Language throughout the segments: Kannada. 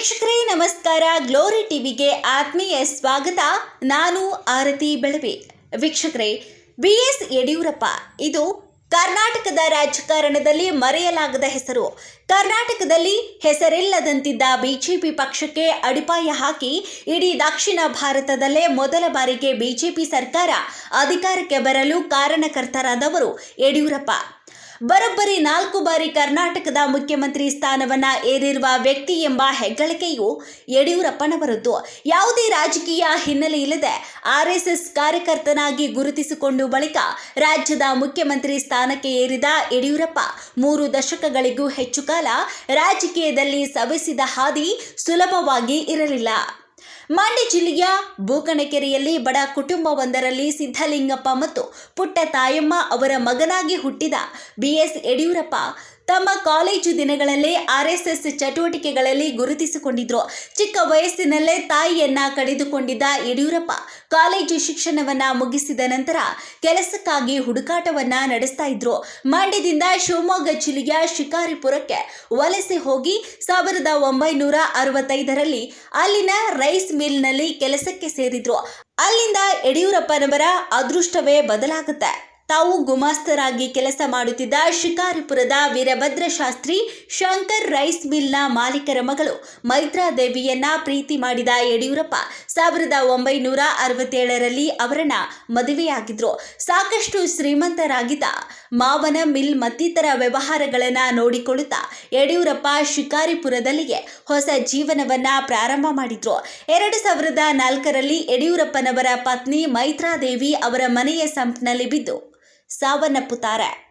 ವೀಕ್ಷಕರೇ, ನಮಸ್ಕಾರ. ಗ್ಲೋರಿ ಟಿವಿಗೆ ಆತ್ಮೀಯ ಸ್ವಾಗತ. ನಾನು ಆರತಿ ಬೆಳವೆ. ವೀಕ್ಷಕರೇ ಬಿ ಎಸ್ ಯಡಿಯೂರಪ್ಪ, ಇದು ಕರ್ನಾಟಕದ ರಾಜಕಾರಣದಲ್ಲಿ ಮರೆಯಲಾಗದ ಹೆಸರು. ಕರ್ನಾಟಕದಲ್ಲಿ ಹೆಸರಿಲ್ಲದಂತಿದ್ದ ಬಿಜೆಪಿ ಪಕ್ಷಕ್ಕೆ ಅಡಿಪಾಯ ಹಾಕಿ ಇಡೀ ದಕ್ಷಿಣ ಭಾರತದಲ್ಲೇ ಮೊದಲ ಬಾರಿಗೆ ಬಿಜೆಪಿ ಸರ್ಕಾರ ಅಧಿಕಾರಕ್ಕೆ ಬರಲು ಕಾರಣಕರ್ತರಾದವರು ಯಡಿಯೂರಪ್ಪ. ಬರೋಬ್ಬರಿ ನಾಲ್ಕು ಬಾರಿ ಕರ್ನಾಟಕದ ಮುಖ್ಯಮಂತ್ರಿ ಸ್ಥಾನವನ್ನ ಏರಿರುವ ವ್ಯಕ್ತಿ ಎಂಬ ಹೆಗ್ಗಳಿಕೆಯು ಯಡಿಯೂರಪ್ಪನವರದ್ದು ಯಾವುದೇ ರಾಜಕೀಯ ಹಿನ್ನೆಲೆ ಇಲ್ಲದೆ ಆರ್ಎಸ್ಎಸ್ ಕಾರ್ಯಕರ್ತನಾಗಿ ಗುರುತಿಸಿಕೊಂಡು ಬಳಿಕ ರಾಜ್ಯದ ಮುಖ್ಯಮಂತ್ರಿ ಸ್ಥಾನಕ್ಕೆ ಏರಿದ ಯಡಿಯೂರಪ್ಪ ಮೂರು ದಶಕಗಳಿಗೂ ಹೆಚ್ಚು ಕಾಲ ರಾಜಕೀಯದಲ್ಲಿ ಸವೆಸಿದ ಹಾದಿ ಸುಲಭವಾಗಿ ಇರಲಿಲ್ಲ. ಮಂಡ್ಯ ಜಿಲ್ಲೆಯ ಬೂಕಣಕೆರೆಯಲ್ಲಿ ಬಡ ಕುಟುಂಬವೊಂದರಲ್ಲಿ ಸಿದ್ದಲಿಂಗಪ್ಪ ಮತ್ತು ಪುಟ್ಟ ತಾಯಮ್ಮ ಅವರ ಮಗನಾಗಿ ಹುಟ್ಟಿದ ಬಿಎಸ್ ಯಡಿಯೂರಪ್ಪ. ತಮ್ಮ ಕಾಲೇಜು ದಿನಗಳಲ್ಲೇ ಆರ್ಎಸ್ಎಸ್ ಚಟುವಟಿಕೆಗಳಲ್ಲಿ ಗುರುತಿಸಿಕೊಂಡಿದ್ರು. ಚಿಕ್ಕ ವಯಸ್ಸಿನಲ್ಲೇ ತಾಯಿಯನ್ನ ಕಳೆದುಕೊಂಡಿದ್ದ ಯಡಿಯೂರಪ್ಪ ಕಾಲೇಜು ಶಿಕ್ಷಣವನ್ನ ಮುಗಿಸಿದ ನಂತರ ಕೆಲಸಕ್ಕಾಗಿ ಹುಡುಕಾಟವನ್ನ ನಡೆಸ್ತಾ ಇದ್ರು. ಮಂಡ್ಯದಿಂದ ಶಿವಮೊಗ್ಗ ಜಿಲ್ಲೆಯ ಶಿಕಾರಿಪುರಕ್ಕೆ ವಲಸೆ ಹೋಗಿ ಸಾವಿರದ ಒಂಬೈನೂರ ಅರವತ್ತೈದರಲ್ಲಿ ಅಲ್ಲಿನ ರೈಸ್ ಮಿಲ್ನಲ್ಲಿ ಕೆಲಸಕ್ಕೆ ಸೇರಿದ್ರು. ಅಲ್ಲಿಂದ ಯಡಿಯೂರಪ್ಪನವರ ಅದೃಷ್ಟವೇ ಬದಲಾಗುತ್ತೆ. ತಾವು ಗುಮಾಸ್ತರಾಗಿ ಕೆಲಸ ಮಾಡುತ್ತಿದ್ದ ಶಿಕಾರಿಪುರದ ವೀರಭದ್ರ ಶಾಸ್ತ್ರಿ ಶಂಕರ್ ರೈಸ್ ಮಿಲ್ನ ಮಾಲೀಕರ ಮಗಳು ಮೈತ್ರಾ ದೇವಿಯನ್ನ ಪ್ರೀತಿ ಮಾಡಿದ ಯಡಿಯೂರಪ್ಪ ಸಾವಿರದ ಒಂಬೈನೂರ ಅರವತ್ತೇಳರಲ್ಲಿ ಅವರನ್ನ ಮದುವೆಯಾಗಿದ್ರು. ಸಾಕಷ್ಟು ಶ್ರೀಮಂತರಾಗಿದ್ದ ಮಾವನ ಮಿಲ್ ಮತ್ತಿತರ ವ್ಯವಹಾರಗಳನ್ನ ನೋಡಿಕೊಳ್ಳುತ್ತಾ ಯಡಿಯೂರಪ್ಪ ಶಿಕಾರಿಪುರದಲ್ಲಿಗೆ ಹೊಸ ಜೀವನವನ್ನ ಪ್ರಾರಂಭ ಮಾಡಿದ್ರು. ಎರಡು ಸಾವಿರದ ನಾಲ್ಕರಲ್ಲಿ ಯಡಿಯೂರಪ್ಪನವರ ಪತ್ನಿ ಮೈತ್ರಾದೇವಿ ಅವರ ಮನೆಯ ಸಂಪ್ನಲ್ಲಿ ಬಿದ್ದು ಸಾವನ್ನಪ್ಪುತ್ತಾರೆ.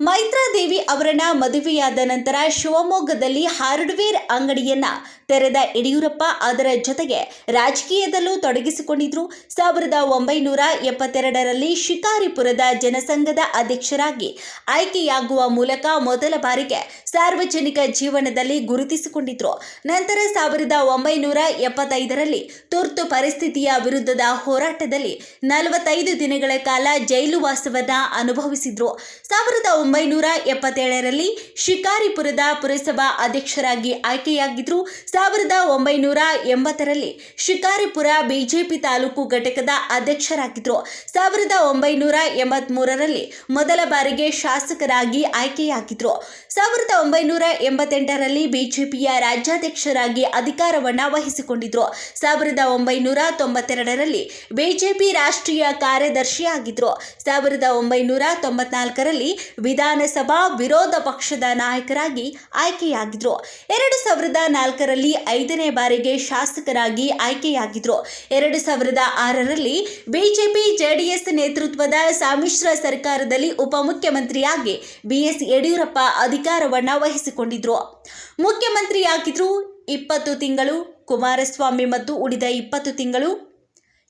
ಮೈತ್ರಾದೇವಿ ಅವರನ್ನ ಮದುವೆಯಾದ ನಂತರ ಶಿವಮೊಗ್ಗದಲ್ಲಿ ಹಾರ್ಡ್ವೇರ್ ಅಂಗಡಿಯನ್ನ ತೆರೆದ ಯಡಿಯೂರಪ್ಪ ಅದರ ಜೊತೆಗೆ ರಾಜಕೀಯದಲ್ಲೂ ತೊಡಗಿಸಿಕೊಂಡಿದ್ರು. ಸಾವಿರದ ಒಂಬೈನೂರ ಎಪ್ಪತ್ತೆರಡರಲ್ಲಿ ಶಿಕಾರಿಪುರದ ಜನಸಂಘದ ಅಧ್ಯಕ್ಷರಾಗಿ ಆಯ್ಕೆಯಾಗುವ ಮೂಲಕ ಮೊದಲ ಬಾರಿಗೆ ಸಾರ್ವಜನಿಕ ಜೀವನದಲ್ಲಿ ಗುರುತಿಸಿಕೊಂಡಿದ್ರು. ನಂತರ ಸಾವಿರದ ಒಂಬೈನೂರ ಎಪ್ಪತ್ತೈದರಲ್ಲಿ ತುರ್ತು ಪರಿಸ್ಥಿತಿಯ ವಿರುದ್ಧದ ಹೋರಾಟದಲ್ಲಿ ನಲವತ್ತೈದು ದಿನಗಳ ಕಾಲ ಜೈಲು ವಾಸವನ್ನ ಅನುಭವಿಸಿದ್ರು. ಸಾವಿರದ ಒಂಬೈನೂರ ಎಪ್ಪತ್ತೇಳರಲ್ಲಿ ಶಿಕಾರಿಪುರದ ಪುರಸಭಾ ಅಧ್ಯಕ್ಷರಾಗಿ ಆಯ್ಕೆಯಾಗಿದ್ರು ಸಾವಿರದ ಒಂಬೈನೂರ ಎಂಬತ್ತರಲ್ಲಿ ಶಿಕಾರಿಪುರ ಬಿಜೆಪಿ ತಾಲೂಕು ಘಟಕದ ಅಧ್ಯಕ್ಷರಾಗಿದ್ರು ಸಾವಿರದ ಒಂಬೈನೂರ ಎಂಬತ್ಮೂರರಲ್ಲಿ ಮೊದಲ ಬಾರಿಗೆ ಶಾಸಕರಾಗಿ ಆಯ್ಕೆಯಾಗಿದ್ರು ಸಾವಿರದ ಒಂಬೈನೂರ ಎಂಬತ್ತೆಂಟರಲ್ಲಿ ಬಿಜೆಪಿಯ ರಾಜ್ಯಾಧ್ಯಕ್ಷರಾಗಿ ಅಧಿಕಾರವನ್ನು ವಹಿಸಿಕೊಂಡಿದ್ರು ಸಾವಿರದ ಒಂಬೈನೂರ ತೊಂಬತ್ತೆರಡರಲ್ಲಿ ಬಿಜೆಪಿ ರಾಷ್ಟ್ರೀಯ ಕಾರ್ಯದರ್ಶಿಯಾಗಿದ್ರು ಸಾವಿರದ ಒಂಬೈನೂರ ತೊಂಬತ್ನಾಲ್ಕರಲ್ಲಿ ವಿಧಾನಸಭಾ ವಿರೋಧ ಪಕ್ಷದ ನಾಯಕರಾಗಿ ಆಯ್ಕೆಯಾಗಿದ್ರು. ಎರಡು ಸಾವಿರದ ನಾಲ್ಕರಲ್ಲಿ ಐದನೇ ಬಾರಿಗೆ ಶಾಸಕರಾಗಿ ಆಯ್ಕೆಯಾಗಿದ್ರು. ಎರಡು ಸಾವಿರದ ಆರರಲ್ಲಿ ಬಿಜೆಪಿ, ಜೆಡಿಎಸ್ ನೇತೃತ್ವದ ಸಮ್ಮಿಶ್ರ ಸರ್ಕಾರದಲ್ಲಿ ಉಪಮುಖ್ಯಮಂತ್ರಿಯಾಗಿ ಬಿಎಸ್ ಯಡಿಯೂರಪ್ಪ ಅಧಿಕಾರವನ್ನು ವಹಿಸಿಕೊಂಡಿದ್ರು. ಮುಖ್ಯಮಂತ್ರಿಯಾಗಿದ್ರು ಇಪ್ಪತ್ತು ತಿಂಗಳು, ಕುಮಾರಸ್ವಾಮಿ ಮತ್ತು ಉಳಿದ ಇಪ್ಪತ್ತು ತಿಂಗಳು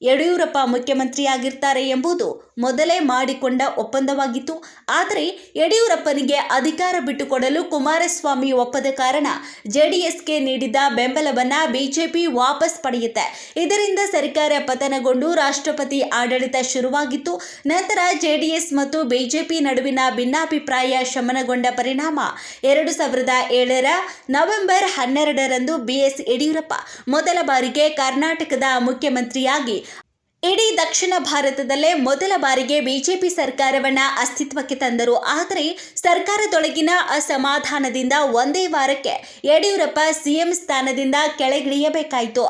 ಯಡಿಯೂರಪ್ಪ ಮುಖ್ಯಮಂತ್ರಿಯಾಗಿರ್ತಾರೆ ಎಂಬುದು ಮೊದಲೇ ಮಾಡಿಕೊಂಡ ಒಪ್ಪಂದವಾಗಿತ್ತು. ಆದರೆ ಯಡಿಯೂರಪ್ಪನಿಗೆ ಅಧಿಕಾರ ಬಿಟ್ಟುಕೊಡಲು ಕುಮಾರಸ್ವಾಮಿ ಒಪ್ಪದ ಕಾರಣ ಜೆಡಿಎಸ್ಗೆ ನೀಡಿದ್ದ ಬೆಂಬಲವನ್ನ ಬಿಜೆಪಿ ವಾಪಸ್ ಪಡೆಯುತ್ತೆ. ಇದರಿಂದ ಸರ್ಕಾರ ಪತನಗೊಂಡು ರಾಷ್ಟ್ರಪತಿ ಆಡಳಿತ ಶುರುವಾಗಿತ್ತು. ನಂತರ ಜೆಡಿಎಸ್ ಮತ್ತು ಬಿಜೆಪಿ ನಡುವಿನ ಭಿನ್ನಾಭಿಪ್ರಾಯ ಶಮನಗೊಂಡ ಪರಿಣಾಮ ಎರಡು ಸಾವಿರದ ಏಳರ ನವೆಂಬರ್ ಹನ್ನೆರಡರಂದು ಬಿಎಸ್ ಯಡಿಯೂರಪ್ಪ ಮೊದಲ ಬಾರಿಗೆ ಕರ್ನಾಟಕದ ಮುಖ್ಯಮಂತ್ರಿಯಾಗಿ ಇಡೀ ದಕ್ಷಿಣ ಭಾರತದಲ್ಲೇ ಮೊದಲ ಬಾರಿಗೆ ಬಿಜೆಪಿ ಸರ್ಕಾರವನ್ನ ಅಸ್ತಿತ್ವಕ್ಕೆ ತಂದರು. ಆದರೆ ಸರ್ಕಾರದೊಳಗಿನ ಅಸಮಾಧಾನದಿಂದ ಒಂದೇ ವಾರಕ್ಕೆ ಯಡಿಯೂರಪ್ಪ ಸಿಎಂ ಸ್ಥಾನದಿಂದ ಕೆಳಗಿಳಿಯಬೇಕಾಯಿತು.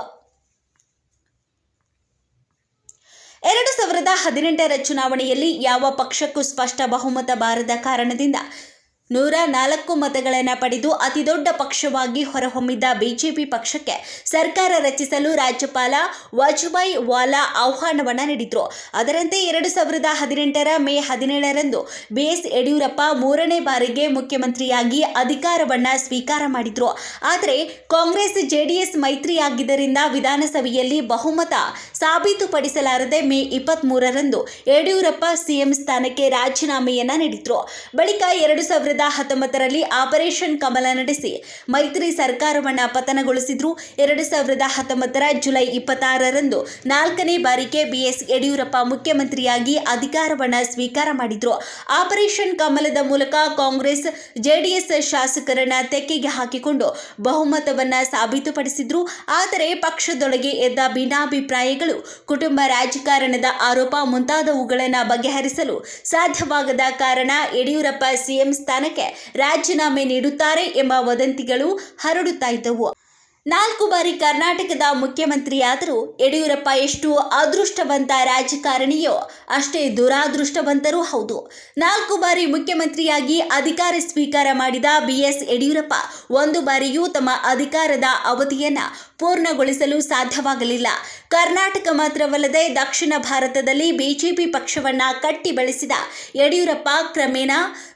ಎರಡು ಸಾವಿರದ ಹದಿನೆಂಟರ ಚುನಾವಣೆಯಲ್ಲಿ ಯಾವ ಪಕ್ಷಕ್ಕೂ ಸ್ಪಷ್ಟ ಬಹುಮತ ಬಾರದ ಕಾರಣದಿಂದ ನೂರ ನಾಲ್ಕು ಮತಗಳನ್ನು ಪಡೆದು ಅತಿದೊಡ್ಡ ಪಕ್ಷವಾಗಿ ಹೊರಹೊಮ್ಮಿದ್ದ ಬಿಜೆಪಿ ಪಕ್ಷಕ್ಕೆ ಸರ್ಕಾರ ರಚಿಸಲು ರಾಜ್ಯಪಾಲ ವಾಜುಭಾಯಿ ವಾಲಾ ಆಹ್ವಾನವನ್ನು ನೀಡಿದ್ರು. ಅದರಂತೆ ಎರಡು ಸಾವಿರದ ಹದಿನೆಂಟರ ಮೇ ಹದಿನೇಳರಂದು ಬಿಎಸ್ ಯಡಿಯೂರಪ್ಪ ಮೂರನೇ ಬಾರಿಗೆ ಮುಖ್ಯಮಂತ್ರಿಯಾಗಿ ಅಧಿಕಾರವನ್ನ ಸ್ವೀಕಾರ ಮಾಡಿದ್ರು. ಆದರೆ ಕಾಂಗ್ರೆಸ್ ಜೆಡಿಎಸ್ ಮೈತ್ರಿಯಾಗಿದ್ದರಿಂದ ವಿಧಾನಸಭೆಯಲ್ಲಿ ಬಹುಮತ ಸಾಬೀತುಪಡಿಸಲಾರದೆ ಮೇ ಇಪ್ಪತ್ತ್ ಮೂರರಂದು ಯಡಿಯೂರಪ್ಪ ಸಿಎಂ ಸ್ಥಾನಕ್ಕೆ ರಾಜೀನಾಮೆಯನ್ನು ನೀಡಿದ್ರು. ಬಳಿಕ ಎರಡು ಸಾವಿರದ ಸಾವಿರದ ಹತ್ತೊಂಬತ್ತರಲ್ಲಿ ಆಪರೇಷನ್ ಕಮಲ ನಡೆಸಿ ಮೈತ್ರಿ ಸರ್ಕಾರವನ್ನ ಪತನಗೊಳಿಸಿದ್ರು. ಎರಡು ಸಾವಿರದ ಹತ್ತೊಂಬತ್ತರ ಜುಲೈ ಇಪ್ಪತ್ತಾರರಂದು ನಾಲ್ಕನೇ ಬಾರಿಗೆ ಬಿಎಸ್ ಯಡಿಯೂರಪ್ಪ ಮುಖ್ಯಮಂತ್ರಿಯಾಗಿ ಅಧಿಕಾರವನ್ನ ಸ್ವೀಕಾರ ಮಾಡಿದ್ರು. ಆಪರೇಷನ್ ಕಮಲದ ಮೂಲಕ ಕಾಂಗ್ರೆಸ್, ಜೆಡಿಎಸ್ ಶಾಸಕರನ್ನ ತೆಕ್ಕೆಗೆ ಹಾಕಿಕೊಂಡು ಬಹುಮತವನ್ನ ಸಾಬೀತುಪಡಿಸಿದ್ರು. ಆದರೆ ಪಕ್ಷದೊಳಗೆ ಎದ್ದ ಭಿನ್ನಾಭಿಪ್ರಾಯಗಳು, ಕುಟುಂಬ ರಾಜಕಾರಣದ ಆರೋಪ ಮುಂತಾದವುಗಳನ್ನು ಬಗೆಹರಿಸಲು ಸಾಧ್ಯವಾಗದ ಕಾರಣ ಯಡಿಯೂರಪ್ಪ ಸಿಎಂ ಸ್ಥಾನಕ್ಕೆ ರಾಜೀನಾಮೆ ನೀಡುತ್ತಾರೆ ಎಂಬ ವದಂತಿಗಳು ಹರಡುತ್ತಾ ಇದ್ದವು. ನಾಲ್ಕು ಬಾರಿ ಕರ್ನಾಟಕದ ಮುಖ್ಯಮಂತ್ರಿಯಾದರೂ ಯಡಿಯೂರಪ್ಪ ಎಷ್ಟು ಅದೃಷ್ಟವಂತ ರಾಜಕಾರಣಿಯೋ ಅಷ್ಟೇ ದುರಾದೃಷ್ಟವಂತರೂ ಹೌದು. ನಾಲ್ಕು ಬಾರಿ ಮುಖ್ಯಮಂತ್ರಿಯಾಗಿ ಅಧಿಕಾರ ಸ್ವೀಕಾರ ಮಾಡಿದ ಬಿಎಸ್ ಯಡಿಯೂರಪ್ಪ ಒಂದು ಬಾರಿಯೂ ತಮ್ಮ ಅಧಿಕಾರದ ಅವಧಿಯನ್ನು ಪೂರ್ಣಗೊಳಿಸಲು ಸಾಧ್ಯವಾಗಲಿಲ್ಲ. ಕರ್ನಾಟಕ ಮಾತ್ರವಲ್ಲದೆ ದಕ್ಷಿಣ ಭಾರತದಲ್ಲಿ ಬಿಜೆಪಿ ಪಕ್ಷವನ್ನ ಕಟ್ಟಿ ಬೆಳೆಸಿದ ಯಡಿಯೂರಪ್ಪ ಕ್ರಮೇಣ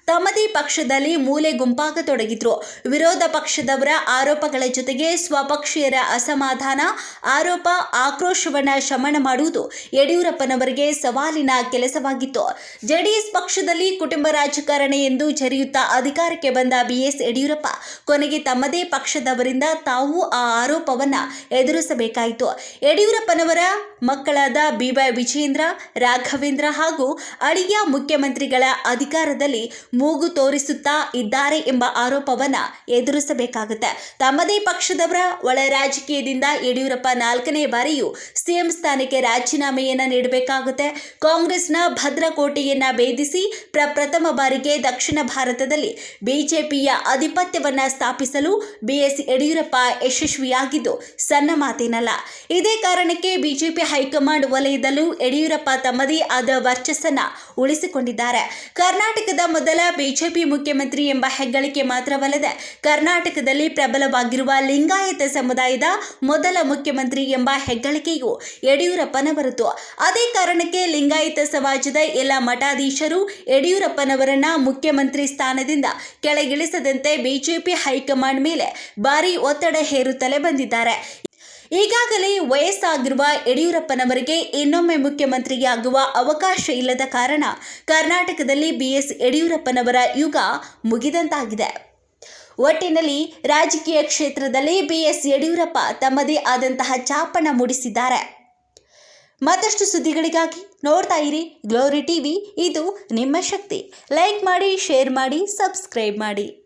ತಮ್ಮದೇ ಪಕ್ಷದಲ್ಲಿ ಮೂಲೆ ಗುಂಪಾಗತೊಡಗಿದ್ರು. ವಿರೋಧ ಪಕ್ಷದವರ ಆರೋಪಗಳ ಜೊತೆಗೆ ಸ್ವಪಕ್ಷೀಯರ ಅಸಮಾಧಾನ, ಆರೋಪ, ಆಕ್ರೋಶವನ್ನು ಶಮನ ಮಾಡುವುದು ಯಡಿಯೂರಪ್ಪನವರಿಗೆ ಸವಾಲಿನ ಕೆಲಸವಾಗಿತ್ತು. ಜೆಡಿಎಸ್ ಪಕ್ಷದಲ್ಲಿ ಕುಟುಂಬ ರಾಜಕಾರಣ ಎಂದು ಜರಿಯುತ್ತಾ ಅಧಿಕಾರಕ್ಕೆ ಬಂದ ಬಿಎಸ್ ಯಡಿಯೂರಪ್ಪ, ಕೊನೆಗೆ ತಮ್ಮದೇ ಪಕ್ಷದವರಿಂದ ತಾವು ಆ ಆರೋಪವನ್ನು ಎದುರಿಸಬೇಕಾಯಿತು. ಯಡಿಯೂರಪ್ಪನವರ ಮಕ್ಕಳಾದ ಬಿವೈ ವಿಜೇಂದ್ರ ರಾಘವೇಂದ್ರ ಹಾಗೂ ಅಳಿಯ ಮುಖ್ಯಮಂತ್ರಿಗಳ ಅಧಿಕಾರದಲ್ಲಿ ಮೂಗು ತೋರಿಸುತ್ತಾ ಇದ್ದಾರೆ ಎಂಬ ಆರೋಪವನ್ನು ಎದುರಿಸಬೇಕಾಗುತ್ತೆ. ತಮ್ಮದೇ ಪಕ್ಷದವರ ಒಳ ರಾಜಕೀಯದಿಂದ ಯಡಿಯೂರಪ್ಪ ನಾಲ್ಕನೇ ಬಾರಿಯೂ ಸಿಎಂ ಸ್ಥಾನಕ್ಕೆ ರಾಜೀನಾಮೆಯನ್ನು ನೀಡಬೇಕಾಗುತ್ತೆ. ಕಾಂಗ್ರೆಸ್ನ ಭದ್ರಕೋಟೆಯನ್ನ ಭೇದಿಸಿ ಪ್ರಪ್ರಥಮ ಬಾರಿಗೆ ದಕ್ಷಿಣ ಭಾರತದಲ್ಲಿ ಬಿಜೆಪಿಯ ಆಧಿಪತ್ಯವನ್ನು ಸ್ಥಾಪಿಸಲು ಬಿಎಸ್ ಯಡಿಯೂರಪ್ಪ ಯಶಸ್ವಿಯಾಗಿದ್ದು ಸಣ್ಣ ಮಾತೇನಲ್ಲ. ಇದೇ ಕಾರಣಕ್ಕೆ ಬಿಜೆಪಿ ಹೈಕಮಾಂಡ್ ವಲಯದಲ್ಲೂ ಯಡಿಯೂರಪ್ಪ ತಮ್ಮದೇ ಆದ ವರ್ಚಸ್ಸನ್ನ ಉಳಿಸಿಕೊಂಡಿದ್ದಾರೆ. ಕರ್ನಾಟಕದ ಮೊದಲ ಬಿಜೆಪಿ ಮುಖ್ಯಮಂತ್ರಿ ಎಂಬ ಹೆಗ್ಗಳಿಕೆ ಮಾತ್ರವಲ್ಲದೆ ಕರ್ನಾಟಕದಲ್ಲಿ ಪ್ರಬಲವಾಗಿರುವ ಲಿಂಗಾಯತ ಸಮುದಾಯದ ಮೊದಲ ಮುಖ್ಯಮಂತ್ರಿ ಎಂಬ ಹೆಗ್ಗಳಿಕೆಯು ಯಡಿಯೂರಪ್ಪನವರದು ಅದೇ ಕಾರಣಕ್ಕೆ ಲಿಂಗಾಯತ ಸಮಾಜದ ಎಲ್ಲ ಮಠಾಧೀಶರು ಯಡಿಯೂರಪ್ಪನವರನ್ನ ಮುಖ್ಯಮಂತ್ರಿ ಸ್ಥಾನದಿಂದ ಕೆಳಗಿಳಿಸದಂತೆ ಬಿಜೆಪಿ ಹೈಕಮಾಂಡ್ ಮೇಲೆ ಭಾರಿ ಒತ್ತಡ ಹೇರುತ್ತಲೇ ಬಂದಿದ್ದಾರೆ. ಈಗಾಗಲೇ ವಯಸ್ಸಾಗಿರುವ ಯಡಿಯೂರಪ್ಪನವರಿಗೆ ಇನ್ನೊಮ್ಮೆ ಮುಖ್ಯಮಂತ್ರಿಯಾಗುವ ಅವಕಾಶ ಇಲ್ಲದ ಕಾರಣ ಕರ್ನಾಟಕದಲ್ಲಿ ಬಿಎಸ್ ಯಡಿಯೂರಪ್ಪನವರ ಯುಗ ಮುಗಿದಂತಾಗಿದೆ. ಒಟ್ಟಿನಲ್ಲಿ ರಾಜಕೀಯ ಕ್ಷೇತ್ರದಲ್ಲಿ ಬಿಎಸ್ ಯಡಿಯೂರಪ್ಪ ತಮ್ಮದೇ ಆದಂತಹ ಛಾಪನ ಮೂಡಿಸಿದ್ದಾರೆ. ಮತ್ತಷ್ಟು ಸುದ್ದಿಗಳಿಗಾಗಿ ನೋಡ್ತಾ ಇರಿ ಗ್ಲೋರಿ ಟಿವಿ. ಇದು ನಿಮ್ಮ ಶಕ್ತಿ. ಲೈಕ್ ಮಾಡಿ, ಶೇರ್ ಮಾಡಿ, ಸಬ್ಸ್ಕ್ರೈಬ್ ಮಾಡಿ.